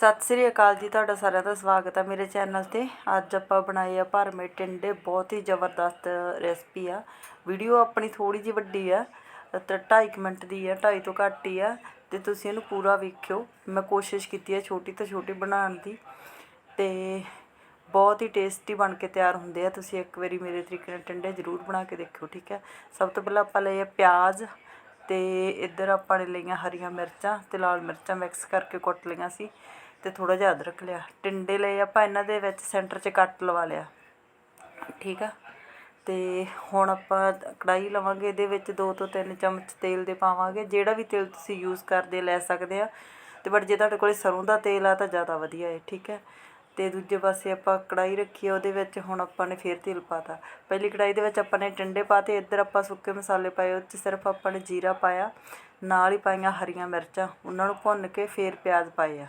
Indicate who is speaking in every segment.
Speaker 1: ਸਤਿ ਸ੍ਰੀ ਅਕਾਲ ਜੀ, ਤੁਹਾਡਾ ਸਾਰਿਆਂ ਦਾ ਸਵਾਗਤ ਹੈ ਮੇਰੇ ਚੈਨਲ ਤੇ। ਅੱਜ ਆਪਾਂ ਬਣਾਏ ਆ ਭਰਮੇ ਟਿੰਡੇ, ਬਹੁਤ ਹੀ ਜ਼ਬਰਦਸਤ ਰੈਸਪੀ ਆ। ਵੀਡੀਓ ਆਪਣੀ ਥੋੜੀ ਜਿਹੀ ਵੱਡੀ ਆ, ਤੇ 2.5 ਮਿੰਟ ਦੀ ਆ 2.5 ਤੋਂ ਘੱਟ ਹੀ ਆ, ਤੇ ਤੁਸੀਂ ਇਹਨੂੰ ਪੂਰਾ ਵੇਖਿਓ। ਮੈਂ ਕੋਸ਼ਿਸ਼ ਕੀਤੀ ਆ ਛੋਟੀ ਤੋਂ ਛੋਟੀ ਬਣਾਉਣ ਦੀ, ਤੇ ਬਹੁਤ ਹੀ ਟੇਸਟੀ ਬਣ ਕੇ ਤਿਆਰ ਹੁੰਦੇ ਆ। ਤੁਸੀਂ ਇੱਕ ਵਾਰੀ ਮੇਰੇ ਤਰੀਕੇ ਨਾਲ ਟਿੰਡੇ ਜ਼ਰੂਰ ਬਣਾ ਕੇ ਦੇਖਿਓ, ਠੀਕ ਹੈ? ਸਭ ਤੋਂ ਪਹਿਲਾਂ ਆਪਾਂ ਲਏ ਆ ਪਿਆਜ਼, ਤੇ ਇੱਧਰ ਆਪਾਂ ਨੇ ਲਈਆਂ ਹਰੀਆਂ ਮਿਰਚਾਂ, ਤੇ ਲਾਲ ਮਿਰਚਾਂ ਮਿਕਸ ਕਰਕੇ ਕੁੱਟ ਲਈਆਂ ਸੀ। ਤੇ ਥੋੜਾ ਜਿਹਾ ਅਦਰਕ ਲਿਆ। ਟਿੰਡੇ ਲਏ ਆਪਾਂ ਇਹਨਾਂ ਦੇ ਵਿੱਚ, ਸੈਂਟਰ 'ਚ ਕੱਟ ਲਵਾ ਲਿਆ। ਠੀਕ ਆ? ਤੇ ਹੁਣ ਆਪਾਂ ਕੜਾਈ ਲਵਾਂਗੇ, ਇਹਦੇ ਵਿੱਚ 2 ਤੋਂ 3 ਚਮਚ ਤੇਲ ਦੇ ਪਾਵਾਂਗੇ। ਜਿਹੜਾ ਵੀ ਤੇਲ ਤੁਸੀਂ ਯੂਜ਼ ਕਰਦੇ, ਲੈ ਸਕਦੇ ਆ। ਤੇ ਬਟ ਜੇ ਤੁਹਾਡੇ ਕੋਲੇ ਸਰੋਂ ਦਾ ਤੇਲ ਆ, ਤਾਂ ਜ਼ਿਆਦਾ ਵਧੀਆ ਹੈ ਠੀਕ ਹੈ ਤੇ ਦੂਜੇ ਪਾਸੇ ਆਪਾਂ ਕੜਾਈ ਰੱਖੀ ਆ, ਉਹਦੇ ਵਿੱਚ ਹੁਣ ਆਪਾਂ ਨੇ ਫੇਰ ਤੇਲ ਪਾਤਾ। ਪਹਿਲੀ ਕੜਾਈ ਦੇ ਵਿੱਚ ਆਪਾਂ ਨੇ ਟਿੰਡੇ ਪਾਤੇ, ਇੱਧਰ ਆਪਾਂ ਸੁੱਕੇ ਮਸਾਲੇ ਪਾਏ, ਉਹ 'ਚ ਸਿਰਫ ਆਪਾਂ ਨੇ ਜੀਰਾ ਪਾਇਆ। ਨਾਲ ਹੀ ਪਾਈਆਂ ਹਰੀਆਂ ਮਿਰਚਾਂ, ਉਹਨਾਂ ਨੂੰ ਭੁੰਨ ਕੇ ਫੇਰ ਪਿਆਜ਼ ਪਾਏ ਆ।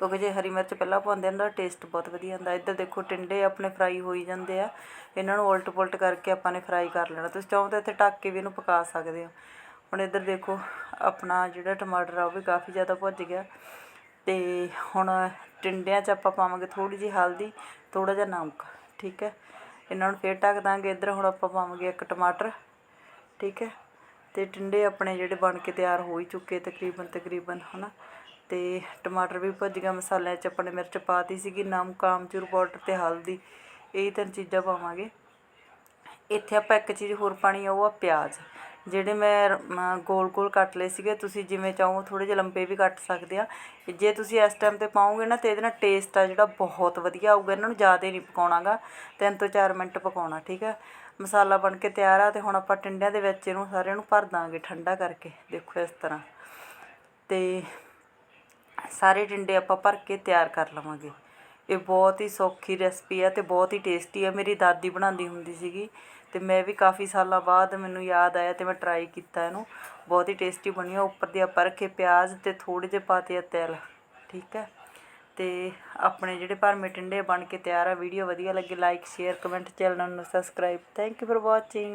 Speaker 1: ਕਿਉਂਕਿ ਜੇ ਹਰੀ ਮਿਰਚ ਪਹਿਲਾਂ ਪਾਉਂਦੇ ਆ ਤਾਂ ਟੇਸਟ ਬਹੁਤ ਵਧੀਆ ਆਉਂਦਾ ਇੱਧਰ ਦੇਖੋ, ਟਿੰਡੇ ਆਪਣੇ ਫਰਾਈ ਹੋਈ ਜਾਂਦੇ ਆ। ਇਹਨਾਂ ਨੂੰ ਉਲਟ ਪੁਲਟ ਕਰਕੇ ਆਪਾਂ ਨੇ ਫਰਾਈ ਕਰ ਲੈਣਾ। ਤੁਸੀਂ ਚਾਹੋ ਤਾਂ ਇੱਥੇ ਢੱਕ ਕੇ ਵੀ ਇਹਨੂੰ ਪਕਾ ਸਕਦੇ ਹੋ। ਹੁਣ ਇੱਧਰ ਦੇਖੋ, ਆਪਣਾ ਜਿਹੜਾ ਟਮਾਟਰ ਆ, ਉਹ ਵੀ ਕਾਫੀ ਜ਼ਿਆਦਾ ਭੁੱਜ ਗਿਆ। ਤੇ ਹੁਣ ਟਿੰਡਿਆਂ 'ਚ ਆਪਾਂ ਪਾਵਾਂਗੇ ਥੋੜੀ ਜਿਹੀ ਹਲਦੀ ਥੋੜਾ ਜਿਹਾ ਨਮਕ, ਠੀਕ ਹੈ? ਇਹਨਾਂ ਨੂੰ ਫੇਰ ਢੱਕ ਦਾਂਗੇ। ਇੱਧਰ ਹੁਣ ਆਪਾਂ ਪਾਵਾਂਗੇ ਇੱਕ ਟਮਾਟਰ, ਠੀਕ ਹੈ? ਤੇ ਟਿੰਡੇ ਆਪਣੇ ਜਿਹੜੇ ਬਣ ਕੇ ਤਿਆਰ ਹੋ ਹੀ ਚੁੱਕੇ ਤਕਰੀਬਨ ਤਕਰੀਬਨ ਹਨਾ? ਅਤੇ ਟਮਾਟਰ ਵੀ ਭੁੱਜ ਗਿਆ, ਮਸਾਲਿਆਂ 'ਚ ਆਪਣੇ ਮਿਰਚ ਪਾਤੀ ਸੀਗੀ, ਨਮਕ, ਆਮਚੂਰ ਪਾਊਡਰ ਅਤੇ ਹਲਦੀ, ਇਹ ਤਿੰਨ ਚੀਜ਼ਾਂ ਪਾਵਾਂਗੇ। ਇੱਥੇ ਆਪਾਂ ਇੱਕ ਚੀਜ਼ ਹੋਰ ਪਾਣੀ ਆ, ਉਹ ਆ ਪਿਆਜ਼। ਜਿਹੜੇ ਮੈਂ ਗੋਲ ਗੋਲ ਕੱਟ ਲਏ ਸੀਗੇ, ਤੁਸੀਂ ਜਿਵੇਂ ਚਾਹੋ ਥੋੜੇ ਜਿਹੇ ਲੰਬੇ ਵੀ ਕੱਟ ਸਕਦੇ ਆ। ਜੇ ਤੁਸੀਂ ਇਸ ਟਾਈਮ ਤੇ ਪਾਓਗੇ ਨਾ, ਤੇ ਇਹਦੇ ਨਾਲ ਟੇਸਟ ਆ ਜਿਹੜਾ ਬਹੁਤ ਵਧੀਆ ਆਊਗਾ, ਇਹਨਾਂ ਨੂੰ ਜ਼ਿਆਦਾ ਨਹੀਂ ਪਕਾਉਣਾਗਾ। ਤਿੰਨ ਤੋਂ 4 ਮਿੰਟ ਪਕਾਉਣਾ, ਠੀਕ ਹੈ ਮਸਾਲਾ ਬਣ ਕੇ ਤਿਆਰ ਆ, ਤੇ ਹੁਣ ਆਪਾਂ ਟਿੰਡਿਆਂ ਦੇ ਵਿੱਚ ਇਹਨੂੰ ਸਾਰਿਆਂ ਨੂੰ ਭਰ ਦਾਂਗੇ ਠੰਡਾ ਕਰਕੇ, ਦੇਖੋ ਇਸ ਤਰ੍ਹਾਂ। ਤੇ ਸਾਰੇ ਟਿੰਡੇ ਆਪਾਂ ਭਰ ਕੇ ਤਿਆਰ ਕਰ ਲਵਾਂਗੇ। ਇਹ ਬਹੁਤ ਹੀ ਸੌਖੀ ਰੈਸਪੀ ਆ ਅਤੇ ਬਹੁਤ ਹੀ ਟੇਸਟੀ ਆ। ਮੇਰੀ ਦਾਦੀ ਬਣਾਉਂਦੀ ਹੁੰਦੀ ਸੀਗੀ ਅਤੇ ਮੈਂ ਵੀ ਕਾਫੀ ਸਾਲਾਂ ਬਾਅਦ ਮੈਨੂੰ ਯਾਦ ਆਇਆ ਅਤੇ ਮੈਂ ਟਰਾਈ ਕੀਤਾ ਇਹਨੂੰ। ਬਹੁਤ ਹੀ ਟੇਸਟੀ ਬਣੀ ਆ। ਉੱਪਰ ਦੀ ਆਪਾਂ ਰੱਖੇ ਪਿਆਜ਼ ਅਤੇ ਥੋੜ੍ਹੇ ਜਿਹੇ ਪਾਤੇ ਆ ਤਿਲ, ਠੀਕ ਹੈ? ਅਤੇ ਆਪਣੇ ਜਿਹੜੇ ਭਰਮੇ ਟਿੰਡੇ ਬਣ ਕੇ ਤਿਆਰ ਆ, ਵੀਡੀਓ ਵਧੀਆ ਲੱਗੇ ਲਾਈਕ ਸ਼ੇਅਰ ਕਮੈਂਟ ਚੈਨਲ ਨੂੰ subscribe thank you for watching